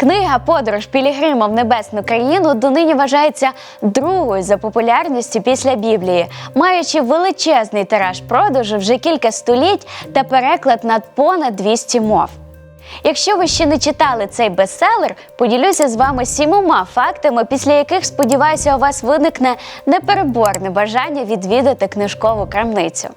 Книга Подорож Пілігрима в небесну країну донині вважається другою за популярністю після Біблії, маючи величезний тираж продажу вже кілька століть та переклад на понад 200 мов. Якщо ви ще не читали цей бестселер, поділюся з вами сімома фактами, після яких, сподіваюся, у вас виникне непереборне бажання відвідати книжкову крамницю.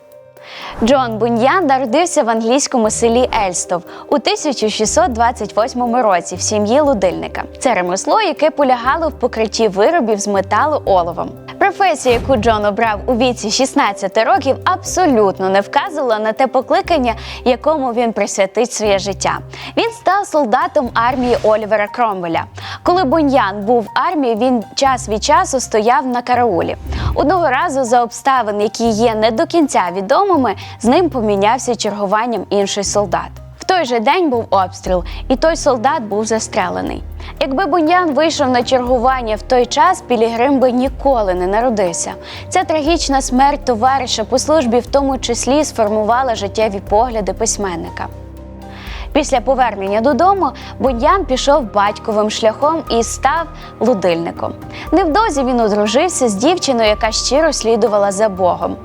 Джон Буньян народився в англійському селі Ельстов у 1628 році в сім'ї лудильника. Це ремесло, яке полягало в покритті виробів з металу оловом. Професія, яку Джон обрав у віці 16 років, абсолютно не вказувала на те покликання, якому він присвятить своє життя. Він став солдатом армії Олівера Кромвеля. Коли Буньян був в армії, він час від часу стояв на караулі. Одного разу за обставин, які є не до кінця відомими, з ним помінявся чергуванням інший солдат. В той же день був обстріл, і той солдат був застрелений. Якби Буньян вийшов на чергування в той час, Пілігрим би ніколи не народився. Ця трагічна смерть товариша по службі в тому числі сформувала життєві погляди письменника. Після повернення додому Бундян пішов батьковим шляхом і став лудильником. Невдовзі він одружився з дівчиною, яка щиро слідувала за Богом.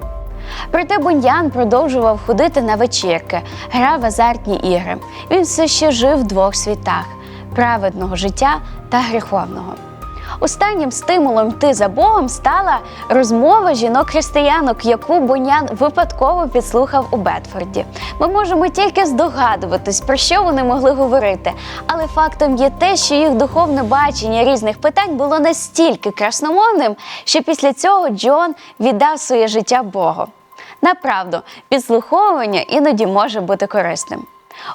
Проте Буньян продовжував ходити на вечірки, грав в азартні ігри. Він все ще жив в двох світах праведного життя та гріховного. Останнім стимулом йти за Богом стала розмова жінок-християнок, яку Бонян випадково підслухав у Бетфорді. Ми можемо тільки здогадуватись, про що вони могли говорити, але фактом є те, що їх духовне бачення різних питань було настільки красномовним, що після цього Джон віддав своє життя Богу. Направду, підслуховування іноді може бути корисним.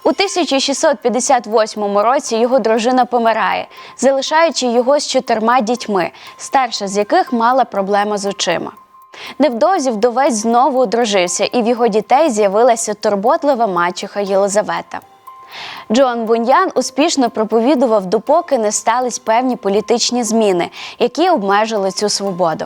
У 1658 році його дружина помирає, залишаючи його з чотирма дітьми, старша з яких мала проблеми з очима. Невдовзі вдовець знову одружився, і в його дітей з'явилася турботлива мачуха Єлизавета. Джон Буньян успішно проповідував, допоки не стались певні політичні зміни, які обмежили цю свободу.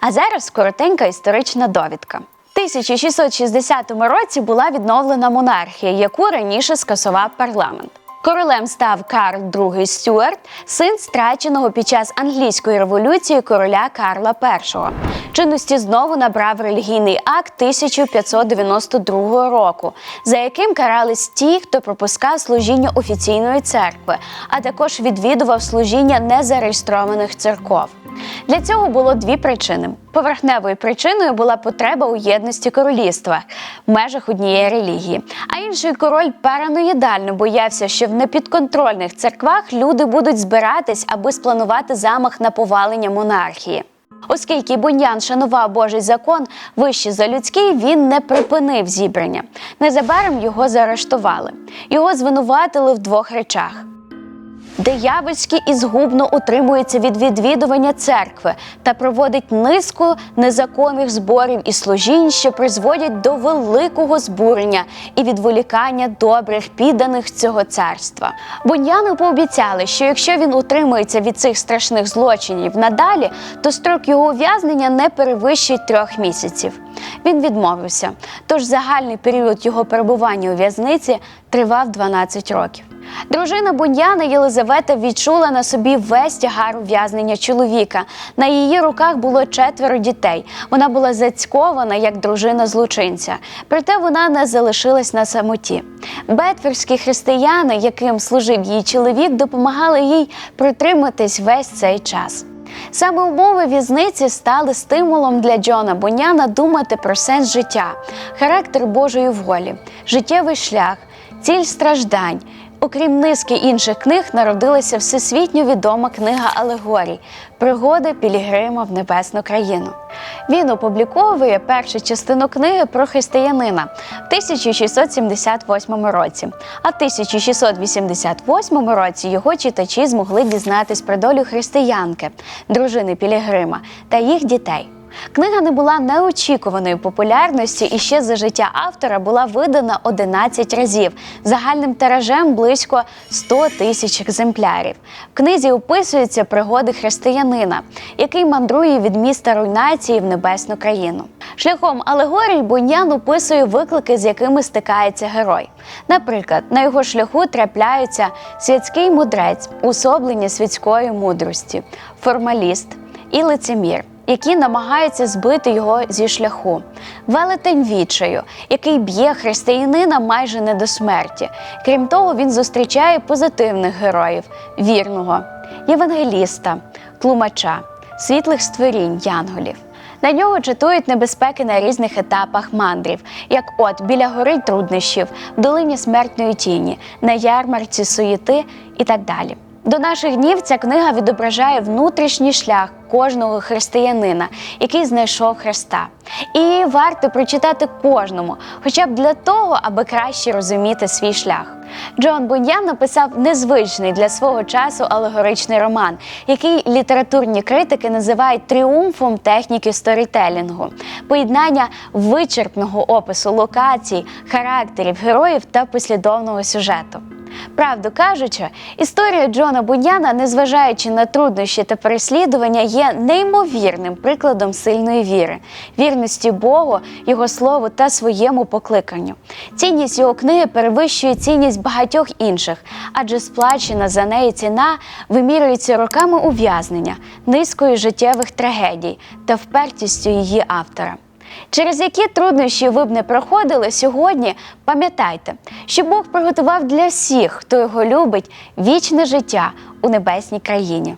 А зараз коротенька історична довідка. В 1660 році була відновлена монархія, яку раніше скасував парламент. Королем став Карл II Стюарт, син страченого під час англійської революції короля Карла І. Чинності знову набрав релігійний акт 1592 року, за яким карались ті, хто пропускав служіння офіційної церкви, а також відвідував служіння незареєстрованих церков. Для цього було дві причини. Поверхневою причиною була потреба у єдності королівства в межах однієї релігії. А інший король параноїдально боявся, що в непідконтрольних церквах люди будуть збиратись, аби спланувати замах на повалення монархії. Оскільки Буньян шанував Божий закон вище за людський, він не припинив зібрання. Незабаром його заарештували. Його звинуватили в двох речах. Диявольський і згубно утримується від відвідування церкви та проводить низку незаконних зборів і служінь, що призводять до великого збурення і відволікання добрих підданих цього царства. Буньяну пообіцяли, що якщо він утримується від цих страшних злочинів надалі, то строк його ув'язнення не перевищить трьох місяців. Він відмовився, тож загальний період його перебування у в'язниці тривав 12 років. Дружина Буньяна Єлизавета відчула на собі весь тягар ув'язнення чоловіка. На її руках було четверо дітей. Вона була зацькована як дружина злочинця. Проте вона не залишилась на самоті. Бетферські християни, яким служив її чоловік, допомагали їй протриматись весь цей час. Саме умови в'язниці стали стимулом для Джона Буняна думати про сенс життя, характер Божої волі, життєвий шлях, ціль страждань. Окрім низки інших книг, народилася всесвітньо відома книга алегорій Пригоди Пілігрима в небесну країну. Він опубліковує першу частину книги про християнина в 1678 році. А в 1688 році його читачі змогли дізнатись про долю християнки, дружини Пілігрима та їх дітей. Книга не була неочікуваної популярності і ще за життя автора була видана 11 разів загальним тиражем близько 100 тисяч екземплярів. В книзі описуються пригоди християнина, який мандрує від міста руйнації в небесну країну. Шляхом алегорій Бунян описує виклики, з якими стикається герой. Наприклад, на його шляху трапляються святський мудрець, усоблення світської мудрості, формаліст і лицемір. Які намагаються збити його зі шляху, велетень відчаю, який б'є християнина майже не до смерті. Крім того, він зустрічає позитивних героїв, вірного, євангеліста, тлумача, світлих створінь, янголів. На нього чатують небезпеки на різних етапах мандрів, як от біля гори труднощів, в долині смертної тіні, на ярмарці суєти і так далі. До наших днів ця книга відображає внутрішній шлях кожного християнина, який знайшов Христа. І її варто прочитати кожному, хоча б для того, аби краще розуміти свій шлях. Джон Буньян написав незвичний для свого часу алегоричний роман, який літературні критики називають тріумфом техніки сторітелінгу, поєднання вичерпного опису локацій, характерів, героїв та послідовного сюжету. Правду кажучи, історія Джона Буньяна, незважаючи на труднощі та переслідування, є неймовірним прикладом сильної віри, вірності Богу, його слову та своєму покликанню. Цінність його книги перевищує цінність багатьох інших, адже сплачена за неї ціна вимірюється роками ув'язнення, низкою життєвих трагедій та впертістю її автора. Через які труднощі ви б не проходили сьогодні, пам'ятайте, що Бог приготував для всіх, хто його любить, вічне життя у небесній країні.